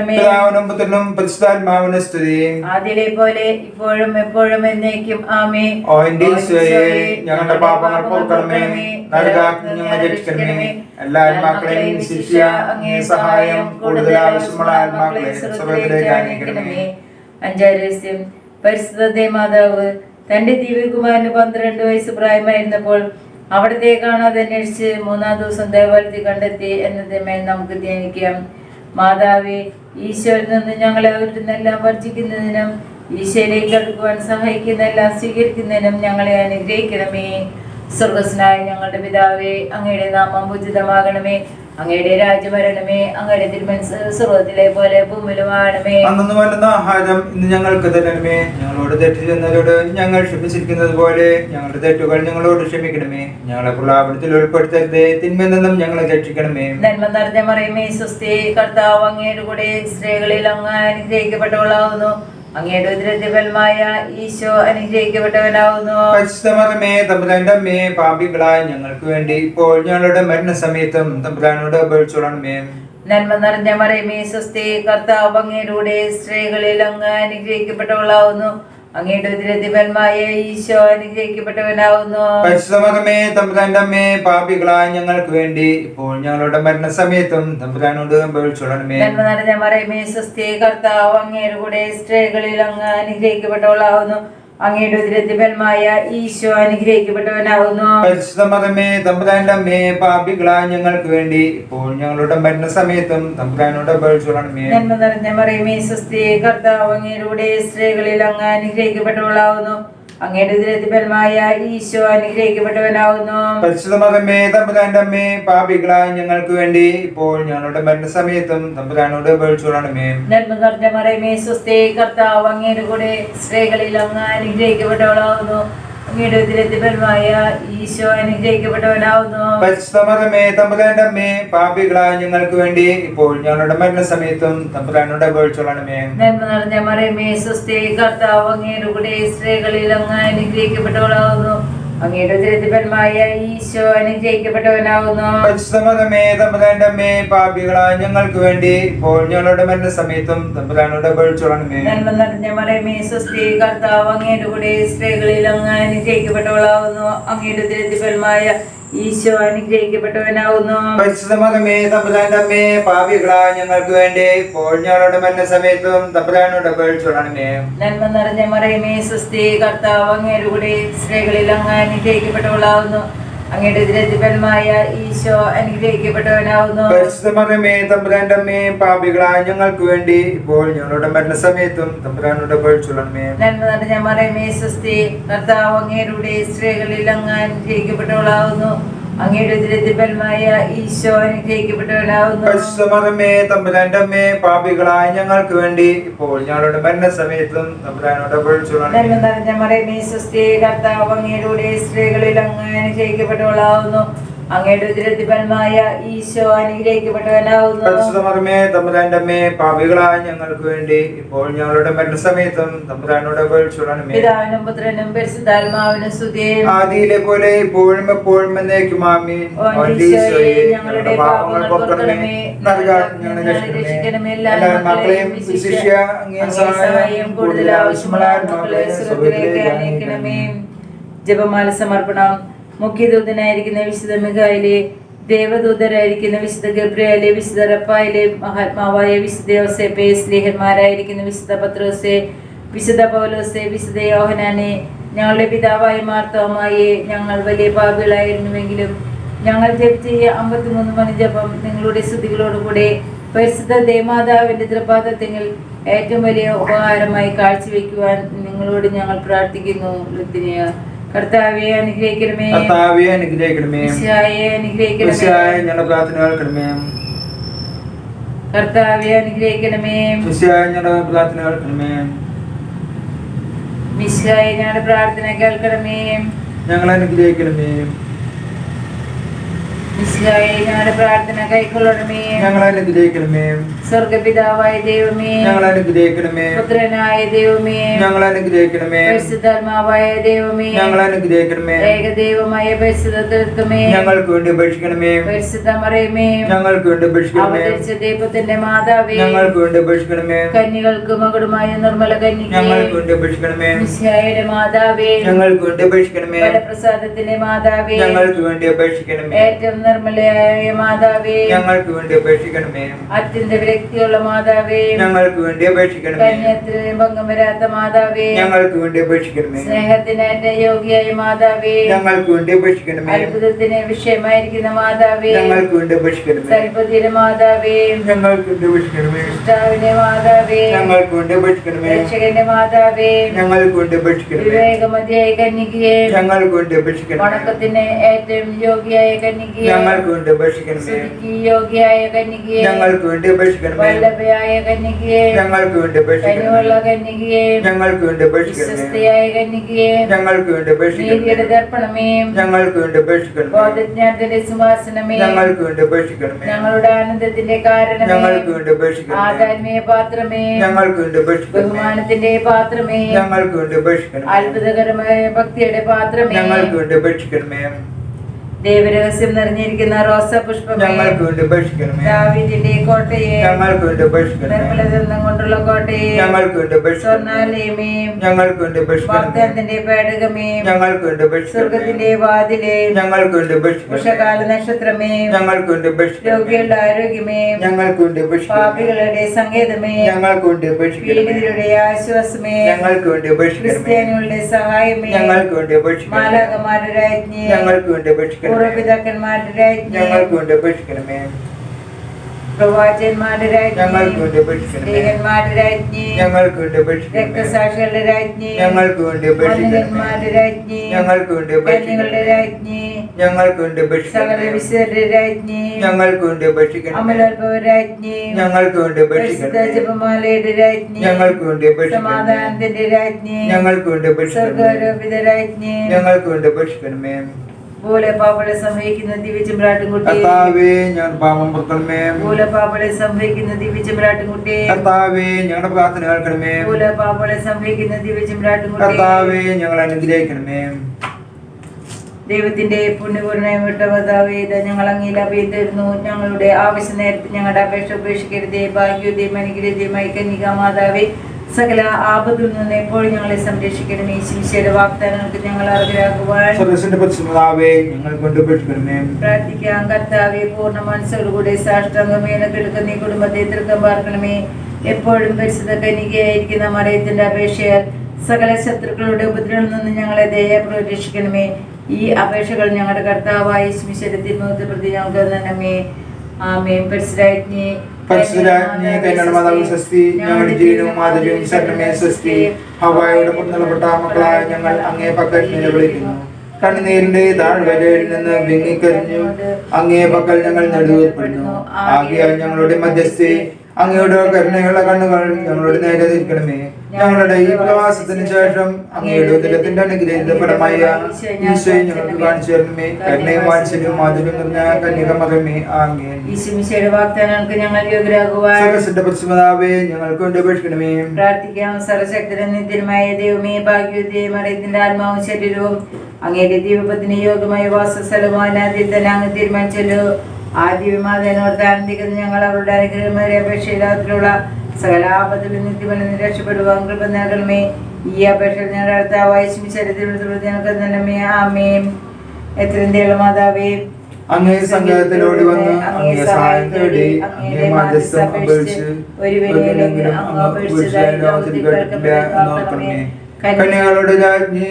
പിതാവിനും പരിശുദ്ധാത്മാവിനും സ്തുതി. ആദിലെ പോലെ ഇപ്പോഴും എപ്പോഴും എന്നേക്കും ആമേ. ഓ എന്റെ ഞങ്ങളുടെ പാപങ്ങൾ പോർക്കണമേ നരകാഗ്നി ഞങ്ങളെ രക്ഷിക്കണമേ. എല്ലാ ആത്മാക്കളെയും ശിക്ഷ അങ്ങേ സഹായം കൂടുതൽ ആവശ്യമുള്ള ആത്മാക്കളെ സ്വർഗത്തിലേക്ക് പരിശുദ്ധ മാതാവ് തന്റെ ദിവ്യകുമാരന് പന്ത്രണ്ട് വയസ്സ് പ്രായമായിരുന്നപ്പോൾ അവിടത്തെ കാണാതെ അന്വേഷിച്ച് മൂന്നാം ദിവസം ദേവാലയത്തിൽ കണ്ടെത്തി എന്നതിന്മേൽ നമുക്ക് ധ്യാനിക്കാം. മാതാവേ ഈശോയിൽ നിന്ന് ഞങ്ങളെ അകറ്റുന്നെല്ലാം വർജിക്കുന്നതിനും ഈശോയിലേക്ക് അടുക്കുവാൻ സഹായിക്കുന്നതെല്ലാം സ്വീകരിക്കുന്നതിനും ഞങ്ങളെ അനുഗ്രഹിക്കണമേ. സ്വർഗസ്നായ ഞങ്ങളുടെ പിതാവേ അങ്ങയുടെ നാമം ഉചിതമാകണമേ. അങ്ങയുടെ രാജ്യം വരണമേ അങ്ങയുടെ തിരുമനസ് സ്വർഗത്തിലെ പോലെ ഭൂമിലുമാണമേ അന്നു വേണ്ടുന്ന ആഹാരം ഇന്ന് ഞങ്ങൾക്ക് തരണമേ. ഞങ്ങളോട് തെറ്റ് ചെയ്യുന്നവരോട് ഞങ്ങൾ ക്ഷമിച്ചിരിക്കുന്നത് പോലെ ഞങ്ങളുടെ തെറ്റുകൾ ഞങ്ങളോട് ക്ഷമിക്കണമേ. ഞങ്ങളെ പ്രലാപനത്തിൽ ഉൾപ്പെടുത്തരുതേ. തിന്മ നിന്നും ഞങ്ങളെ രക്ഷിക്കണമേ. നന്മ നിറഞ്ഞ മറിയമേ സ്വസ്തി കർത്താവ് അങ്ങയുടെ കൂടെ സ്ത്രീകളിൽ അങ്ങ് അനുഗ്രഹിക്കപ്പെട്ടവളാവുന്നു. അങ്ങയുടെ ഉദരദ്യഫലമായ ഈശോ അനുഗ്രഹിക്കപ്പെട്ടവനാവുന്നു. പരിശുദ്ധമേ തമ്പുരാന്റെ അമ്മേ പാപികളായ ഞങ്ങൾക്ക് വേണ്ടി ഇപ്പോൾ ഞങ്ങളുടെ മരണസമയത്തും തമ്പുരാനോട് അപേക്ഷിച്ചോളണമേ. നന്മ നിറഞ്ഞ മറിയമേ സ്വസ്തി കർത്താവ് അങ്ങയുടെ സ്ത്രീകളിൽ അങ്ങ് അനുഗ്രഹിക്കപ്പെട്ടവളാവുന്നു. അങ്ങയുടെ ഉദരദ്യഫലമായ ഈശോ അനുഗ്രഹിക്കപ്പെട്ടവനാവുന്നു. പരിശുദ്ധമേ തമ്പുരാന്റെ അമ്മേ പാപികളായ ഞങ്ങൾക്ക് വേണ്ടി ഇപ്പോൾ ഞങ്ങളുടെ മരണസമയത്തും തമ്പുരാനോട് അപേക്ഷിച്ചോളണമേ. നന്മ നിറഞ്ഞ മറിയമേ സുസ്ഥി കർത്താവ് അങ്ങയുടെ കൂടെ സ്ത്രീകളിൽ അങ്ങ് അനുഗ്രഹിക്കപ്പെട്ടവളാവുന്നു. അങ്ങയുടെ ഉദരദ്യഫലമായ ഈശോ അനുഗ്രഹിക്കപ്പെട്ടവനാവുന്നു പരിശുദ്ധമതമേ തമ്പുരാന്റെ അമ്മേ പാപികളായ ഞങ്ങൾക്ക് വേണ്ടി ഇപ്പോൾ ഞങ്ങളുടെ മരണസമയത്തും തമ്പുരാനോട് അപേക്ഷിച്ചോളണമേ നന്മ നിറഞ്ഞ മറിയമേ സ്വസ്തി കർത്താവ് അങ്ങയിലൂടെ സ്ത്രീകളിൽ അങ്ങ് അനുഗ്രഹിക്കപ്പെട്ടവളാവുന്നു അങ്ങയുടെ ഈശോ തമ്പുരാന്റെ അമ്മേ പാപികളായ ഞങ്ങൾക്ക് വേണ്ടി ഇപ്പോൾ ഞങ്ങളുടെ മരണസമയത്തും തമ്പുരാനോട് അപേക്ഷിച്ചോളണമേ നന്മ നിറഞ്ഞ മറിയമേ സുസ്ഥി കർത്താവ് അങ്ങയുടെ കൂടെ സ്ത്രീകളിൽ അങ്ങ് അനുഗ്രഹിക്കപ്പെട്ടവളാവുന്നു. അങ്ങയുടെ ഉദരദ്യഫലമായ ഈശോ അനുഗ്രഹിക്കപ്പെട്ടവനാവുന്നു. പരിശുദ്ധമേ തമ്പുരാന്റെ അമ്മേ പാപികളായ ഞങ്ങൾക്ക് വേണ്ടി ഇപ്പോൾ ഞങ്ങളുടെ മരണസമയത്തും തമ്പുരാനോട് അപേക്ഷിച്ചോളണമേ. നന്മ നിറഞ്ഞ മറിയമേ സുസ്ഥി കർത്താവ് അങ്ങയുടെ കൂടെ സ്ത്രീകളിൽ അങ്ങ് അനുഗ്രഹിക്കപ്പെട്ടവളാവുന്നു. അങ്ങയുടെ ഉദരത്തിപരമായ ഈശോ അനുഗ്രഹിക്കപ്പെട്ടവനാകുന്നു പരിശുദ്ധമതമേ തമ്പുരാന്റെ അമ്മേ പാപികളായ ഞങ്ങൾക്ക് വേണ്ടി ഇപ്പോൾ ഞങ്ങളുടെ മരണ സമയത്തും തമ്പുരാനോട് പഴിച്ചോളണമേ നന്മ നിറഞ്ഞ മറയമേ സ്വസ്തി കർത്താവ് അങ്ങയുടെ കൂടെ സ്ത്രീകളിൽ അങ്ങ് അനുജയിക്കപ്പെട്ടവളാവുന്നു അങ്ങയുടെ ഉദരത്തിപരമായ ഈശോ അനുഗ്രഹിക്കപ്പെട്ടവനാകുന്നു പരിശുദ്ധമതമേ തമ്പുരാന്റെ അമ്മേ പാപികളായ ഞങ്ങൾക്ക് വേണ്ടി ഇപ്പോൾ ഞങ്ങളുടെ മരണ സമയത്തും തമ്പുരാനോട് പഴിച്ചോളണമേ നന്മ നിറഞ്ഞ മറയമേ കർത്താവ് അങ്ങേരുടെ സ്ത്രീകളിൽ അങ്ങ് അനുഗ്രഹിക്കപ്പെട്ടവളാകുന്നു അങ്ങയുടെ ഉദരത്തിപരമായ ഈശോ അനുഗ്രഹിക്കപ്പെട്ടവനാകുന്നു പരിശുദ്ധമതമേ തമ്പുരാന്റെ അമ്മേ പാപികളായ ഞങ്ങൾക്ക് വേണ്ടി ഇപ്പോൾ ഞങ്ങളുടെ മരണ സമയത്തും തമ്പുരാനോട് പഴിച്ചോളണമേ നന്മ നിറഞ്ഞ മറയമേ സ്വസ്തി കർത്താവ് അങ്ങയുടെ സ്ത്രീകളിൽ അങ്ങ് അനുഗ്രഹിക്കപ്പെട്ടവളാകുന്നു അങ്ങയുടെ ഈശോ തമ്പുരാന്റെ അമ്മേ പാപികളായ ഞങ്ങൾക്ക് വേണ്ടി ഇപ്പോൾ ഞങ്ങളുടെ മരണ സമയത്തും തമ്പുരാനോട് നിറഞ്ഞ മറയമേ സ്വസ്തി കർത്താവ് അങ്ങയുടെ സ്ത്രീകളിൽ അങ്ങ് അനുഗ്രഹിക്കപ്പെട്ടവളാകുന്നു. അങ്ങയുടെ ഉദരത്തിപരമായ ഈശോ അനുഗ്രഹിക്കപ്പെട്ടവനാകുന്നു പരിശുദ്ധമതമേ തമ്പുരാന്റെ അമ്മേ പാപികളായ ഞങ്ങൾക്ക് വേണ്ടി ഇപ്പോൾ ഞങ്ങളുടെ മരണസമയത്തും തമ്പുരാനോട് പിതാവിനും പുത്രനും പരിശുദ്ധാത്മാവിനും സ്തുതിയും. ആദിയിലെ പോലെ ഇപ്പോഴും എപ്പോഴും എന്നേക്കും ആമീൻ. ഞങ്ങളുടെ പാപങ്ങൾ ഞങ്ങളെ മക്കളെയും ശിഷ്യ സഹായം കൂടുതൽ ആവശ്യമുള്ള മക്കളെ ജപമാല സമർപ്പണം. മുഖ്യദൂതനായിരിക്കുന്ന വിശുദ്ധ മികായിലെ ദേവദൂതരായിരിക്കുന്ന വിശുദ്ധ ഗബ്രിയാലെ വിശുദ്ധ റപ്പായിലെ മഹാത്മാവായ വിശുദ്ധ യോസേപ്പെ സ്നേഹന്മാരായിരിക്കുന്ന വിശുദ്ധ പത്രോസെ വിശുദ്ധ പൗലോസെ വിശുദ്ധ യോഹനാനെ ഞങ്ങളുടെ പിതാവായ മാർത്തോമായെ ഞങ്ങൾ വലിയ പാപികളായിരുന്നുവെങ്കിലും ഞങ്ങൾ ജപിച്ച ഈ അമ്പത്തിമൂന്ന് മണി ജപം നിങ്ങളുടെ സ്തുതികളോടുകൂടെ പരിശുദ്ധ ദേമാതാവിന്റെ ദൃപാതത്തിങ്ങൾ ഏറ്റവും വലിയ ഉപകാരമായി കാഴ്ചവെക്കുവാൻ നിങ്ങളോട് ഞങ്ങൾ പ്രാർത്ഥിക്കുന്നു ലുത്തിനിയ. കർത്താവെ അനുഗ്രഹിക്കണമേ. കർത്താവെ അനുഗ്രഹിക്കണമേ. അനുഗ്രഹിക്കണമേ. മിശിഹായ ഞങ്ങളുടെ പ്രാർത്ഥന കേൾക്കണമേ കർത്താവെ അനുഗ്രഹിക്കണമേ. ഞങ്ങളുടെ പ്രാർത്ഥന കേൾക്കണമേ മിശിഹായെ ഞങ്ങളുടെ പ്രാർത്ഥന കേൾക്കണമേ ഞങ്ങൾ അനുഗ്രഹിക്കണമേ. ഞങ്ങളുടെ പ്രാർത്ഥന കൈക്കൊള്ളണമേ. ഞങ്ങൾ അനുഗ്രഹിക്കണമേ. സ്വർഗപിതാവായ ദൈവമേ. ഞങ്ങൾ അനുഗ്രഹിക്കണമേ. പുത്രനായ ദൈവമേ. ഞങ്ങൾ അനുഗ്രഹിക്കണമേ. പരിശുദ്ധാത്മാവായ ദൈവമേ. ഞങ്ങൾ അനുഗ്രഹിക്കണമേ. ഏകദൈവമായ പരിശുദ്ധ ഞങ്ങൾക്ക് വേണ്ടി അപേക്ഷിക്കണമേ പരിശുദ്ധ മറയമേ. ഞങ്ങൾക്ക് വേണ്ടി അപേക്ഷിക്കണമേ അവതരിച്ച ദൈവത്തിന്റെ മാതാവേ. ഞങ്ങൾക്ക് വേണ്ടി അപേക്ഷിക്കണമേ കന്യകൾക്ക് മകളുമായ നിർമ്മല കന്യകേ. ഞങ്ങൾക്ക് വേണ്ടി അപേക്ഷിക്കണമേ മിശിഹായുടെ മാതാവേ. ഞങ്ങൾക്ക് വേണ്ടി അപേക്ഷിക്കണമേ പ്രസാദത്തിന്റെ മാതാവേ. ഞങ്ങൾക്ക് വേണ്ടി അപേക്ഷിക്കണമേ ഏറ്റവും നിർമ്മലയായ മാതാവേ ഞങ്ങൾക്ക് വേണ്ടി അപേക്ഷിക്കണമേ. അത്യന്ത വിരക്തിയുള്ള മാതാവേ ഞങ്ങൾക്ക് വേണ്ടി അപേക്ഷിക്കണമേ. കന്യത്തിന് ഭംഗം വരാത്ത മാതാവേ ഞങ്ങൾക്ക് വേണ്ടി അപേക്ഷിക്കണമേ. സ്നേഹത്തിന് എന്റെ യോഗ്യയായ മാതാവേ ഞങ്ങൾക്ക് വേണ്ടി അപേക്ഷിക്കണമേ. അത്ഭുതത്തിന് വിഷയമായിരിക്കുന്ന മാതാവേ ഞങ്ങൾക്ക് വേണ്ടി അപേക്ഷിക്കണമേ. സൽപതിയുടെ മാതാവേ ഞങ്ങൾക്ക് വേണ്ടി അപേക്ഷിക്കണമേ. ഇഷ്ടാവിന്റെ മാതാവേ ഞങ്ങൾക്ക് വേണ്ടി അപേക്ഷിക്കണമേ. രക്ഷകന്റെ മാതാവേ ഞങ്ങൾക്ക് വേണ്ടി അപേക്ഷിക്കണമേ. വിവേകമതിയായ കന്യകയെ ഞങ്ങൾക്ക് വേണ്ടി അപേക്ഷിക്കണമേ. വണക്കത്തിന് ഏറ്റവും യോഗ്യയായ കന്യകയെ ഞങ്ങൾക്ക് വേണ്ടി അപേക്ഷിക്കണമേ യോഗ്യയായ കന്യകയെ ഞങ്ങൾക്ക് വേണ്ടി അപേക്ഷിക്കണമേ വല്ലഭയായ കന്യകയെ ഞങ്ങൾക്ക് വേണ്ടി അപേക്ഷിക്കണമേ കന്യകയെ ഞങ്ങൾക്ക് വേണ്ടി അപേക്ഷിക്കണമേ കന്യകയെ ഞങ്ങൾക്ക് വേണ്ടി അപേക്ഷിക്കണമേ ദർപ്പണമേ ഞങ്ങൾക്ക് വേണ്ടി അപേക്ഷിക്കണമേ ബോധജ്ഞാനത്തിന്റെ സിംഹാസനമേ ഞങ്ങൾക്ക് വേണ്ടി അപേക്ഷിക്കണമേ ഞങ്ങളുടെ ആനന്ദത്തിന്റെ കാരണമേ ഞങ്ങൾക്ക് വേണ്ടി അപേക്ഷിക്കണമേ ആദാത്മീയ പാത്രമേ ഞങ്ങൾക്ക് വേണ്ടി അപേക്ഷിക്കണമേ ബഹുമാനത്തിന്റെ പാത്രമേ ഞങ്ങൾക്ക് വേണ്ടി അപേക്ഷിക്കണമേ അത്ഭുതകരമായ ഭക്തിയുടെ പാത്രമേ ഞങ്ങൾക്ക് വേണ്ടി അപേക്ഷിക്കണമേ ദൈവരഹസ്യം നിറഞ്ഞിരിക്കുന്ന റോസ പുഷ്പമേ ഞങ്ങൾക്ക് വേണ്ടി അപേക്ഷിക്കണമേ ദാവീദിന്റെ കോട്ടയെ ഞങ്ങൾക്ക് വേണ്ടി അപേക്ഷിക്കണമേ നിർമ്മലതന്ത്രം കൊണ്ടുള്ള കോട്ടയെ ഞങ്ങൾക്ക് വേണ്ടി സ്വർണാലയമേ ഞങ്ങൾക്ക് വേണ്ടി അപേക്ഷിക്കണമേ വാഗ്ദാനത്തിന്റെ പേടകമേ ഞങ്ങൾക്ക് വേണ്ടി സ്വർഗത്തിന്റെ വാതിലെ ഞങ്ങൾക്ക് വേണ്ടി ഉഷകാല നക്ഷത്രമേ ഞങ്ങൾക്ക് വേണ്ടി രോഗികളുടെ ആരോഗ്യമേ ഞങ്ങൾക്ക് വേണ്ടി പാപികളുടെ സങ്കേതമേ ഞങ്ങൾക്ക് വേണ്ടി പീഡിതരുടെ ആശ്വാസമേ ഞങ്ങൾക്ക് വേണ്ടി ക്രിസ്ത്യാനികളുടെ സഹായമേ ഞങ്ങൾക്ക് വേണ്ടി മാലാകമാരുടെ രാജ്ഞി ഞങ്ങൾക്ക് വേണ്ടി അപേക്ഷിക്കണമേ പൂർവപിതാക്കന്മാരുടെ രാജ്ഞി ഞങ്ങൾക്ക് വേണ്ടി അപേക്ഷിക്കണമേ പ്രവാചകന്മാരുടെ രാജ്ഞി ഞങ്ങൾക്ക് വേണ്ടി അപേക്ഷിക്കണമേ സ്ത്രീകന്മാരുടെ രാജ്ഞി ഞങ്ങൾക്ക് വേണ്ടി അപേക്ഷിക്കണമേ രക്തസാക്ഷികളുടെ രാജ്ഞി ഞങ്ങൾക്ക് വേണ്ടി അപേക്ഷിക്കണമേ മനുഷ്യന്മാരുടെ രാജ്ഞി ഞങ്ങൾക്ക് വേണ്ടി കന്യകളുടെ അപേക്ഷിക്കണമേ രാജ്ഞി ഞങ്ങൾക്ക് വേണ്ടി സകല അപേക്ഷിക്കണമേ വിശുദ്ധരുടെ രാജ്ഞി ഞങ്ങൾക്ക് വേണ്ടി അപേക്ഷിക്കണമേ അമലോത്ഭവ രാജ്ഞി ഞങ്ങൾക്ക് വേണ്ടി പരിശുദ്ധ അപേക്ഷിക്കണമേ ജപമാലയുടെ രാജ്ഞി ഞങ്ങൾക്ക് വേണ്ടി അപേക്ഷിക്കണമേ സമാധാനത്തിന്റെ രാജ്ഞി ഞങ്ങൾക്ക് വേണ്ടി അപേക്ഷിക്കണമേ സ്വർഗാരോപിത രാജ്ഞി ഞങ്ങൾക്ക് വേണ്ടി അപേക്ഷിക്കണമേ പോലെ പാപ്പളെ സംഭവിക്കുന്ന കർത്താവേ ഞാൻ പാപം പുറത്തണമേ. പോലെ പാപ്പളെ സംഭവിക്കുന്ന ദിവ്യചമ്പ്രാട്ടുംകുട്ടി കർത്താവേ ഞങ്ങളുടെ പ്രാർത്ഥന കേൾക്കണമേ. പോലെ പാപ്പളെ സംഭവിക്കുന്ന ദിവ്യചമ്പ്രാട്ടുംകുട്ടി കർത്താവേ ഞങ്ങൾ അനുഗ്രഹിക്കണമേ. ദൈവത്തിന്റെ പുണ്യപൂർണയും വിട്ടവതാവേ ഞങ്ങൾ അങ്ങയിൽ അഭയം ഞങ്ങളുടെ ആവശ്യ നേരത്തെ ഞങ്ങളുടെ അപേക്ഷ ഉപേക്ഷിക്കരുതേ. ഭാഗ്യോദയം അനുഗ്രഹീയമായി കന്യക മാതാവേ സകല ആപത്തിൽ നിന്ന് എപ്പോഴും ഞങ്ങളെ സംരക്ഷിക്കണമേ. ശിംശയുടെ വാഗ്ദാനങ്ങൾക്ക് ഞങ്ങൾ അർഹരാകുവാൻ ഞങ്ങൾ കൊണ്ടുപോയിക്കണമേ പ്രാർത്ഥിക്കാം. കർത്താവെ പൂർണ മനസ്സോടുകൂടെ സാഷ്ടാംഗമേന കിടക്കുന്ന ഈ കുടുംബത്തെ തൃക്കം പാർക്കണമേ. എപ്പോഴും പരിശുദ്ധ കനികയായിരിക്കുന്ന മറയത്തിന്റെ അപേക്ഷയാൽ സകല ശത്രുക്കളുടെ ഉപദ്രവത്തിൽ നിന്ന് ഞങ്ങളെ ദയ പ്രതീക്ഷിക്കണമേ ഈ അപേക്ഷകൾ ഞങ്ങളുടെ കർത്താവായ സ്മിശരത്തിൽ മുഖത്ത് പ്രതി ഞങ്ങൾക്ക് നനമേ ആമേൻ. പരിശുദ്ധാജ്ഞി ഞങ്ങളുടെ ജീവനും മാധുര്യവും ശരണമേ സ്വസ്തി. ഹവായുടെ പുറന്തള്ളപ്പെട്ട മക്കളായ ഞങ്ങൾ അങ്ങേ പക്കൽ നിലവിളിക്കുന്നു കണ്ണുനീരിന്റെ താഴ്വരയിൽ നിന്ന് വിങ്ങിക്കരിഞ്ഞു അങ്ങേ പക്കൽ ഞങ്ങൾ നടുവപ്പെടുന്നു ആകിയാൽ ഞങ്ങളുടെ മധ്യസ്ഥി അങ്ങയുടെ കരുണയുള്ള കണ്ണുകൾ ഞങ്ങളുടെ നേരെ നിൽക്കണമേ. ഞങ്ങളുടെ ഈ പ്രവാസത്തിന് ശേഷം അങ്ങയുടെ ഉദരത്തിന്റെ അനുഗ്രഹീത ഫലമായ ഈശോയെ ഞങ്ങൾക്ക് കാണിച്ചു തരണമേ. കരുണയും വാത്സല്യവും മാധുര്യം നിറഞ്ഞ കന്യക മകമേ ആങ്ങേ ഈ ശിംശയുടെ വാഗ്ദാനങ്ങൾക്ക് ഞങ്ങൾ യോഗ്യരാകുവാൻ ഞങ്ങൾക്ക് വേണ്ടി അപേക്ഷിക്കണമേ പ്രാർത്ഥിക്കാം. സർവശക്തനും നിത്യനുമായ ദൈവമേ ഭാഗ്യവതിയും അറിയത്തിന്റെ ആത്മാവും ശരീരവും അങ്ങയുടെ ദീപത്തിന് യോഗമായ തന്നെ അങ്ങ് തീരുമാനിച്ചല്ലോ. ആദ്യ ദിവ്യമാതനോർത്ത് ആനന്ദിക്കുന്ന ഞങ്ങൾ അവരുടെ അനുഗ്രഹമായ അപേക്ഷയില്ലാത്തിലുള്ള സകല നിത്യവനെ നിത്യമനം രക്ഷപ്പെടുവാൻ കൃപ നൽകണമേ. ഈ അപേക്ഷ ഞങ്ങളുടെ അടുത്താവായ ശരീരത്തിൽ ഞങ്ങൾക്ക് ആമേം എത്രയും ദയുള്ള മാതാവേ അങ്ങേ സംഘത്തിലോട് വന്ന് അങ്ങേ സഹായം തേടി അങ്ങേ മധ്യസ്ഥം അപേക്ഷിച്ച് അങ്ങ് ലോകത്തിൽ കേട്ടിട്ടില്ല കന്യകളുടെ രാജ്ഞി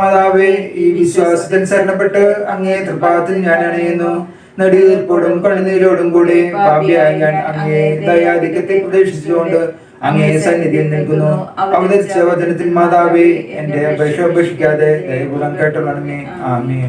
മാതാവേ ഈ വിശ്വാസത്തിൽ ശരണപ്പെട്ട് അങ്ങേ തൃപ്പാദത്തിൽ ഞാൻ അണയുന്നു. നെടുവീർപ്പോടും കണ്ണുനീരോടും കൂടെ പാപിയായ ഞാൻ അങ്ങേ ദയാധിക്യത്തെ പ്രതീക്ഷിച്ചുകൊണ്ട് അങ്ങേ സന്നിധിയിൽ നിൽക്കുന്നു. അവതരിച്ച വചനത്തിൽ മാതാവേ എന്റെ അപേക്ഷ ഉപേക്ഷിക്കാതെ ദയപൂർവം കേട്ടോളണമേ ആമേ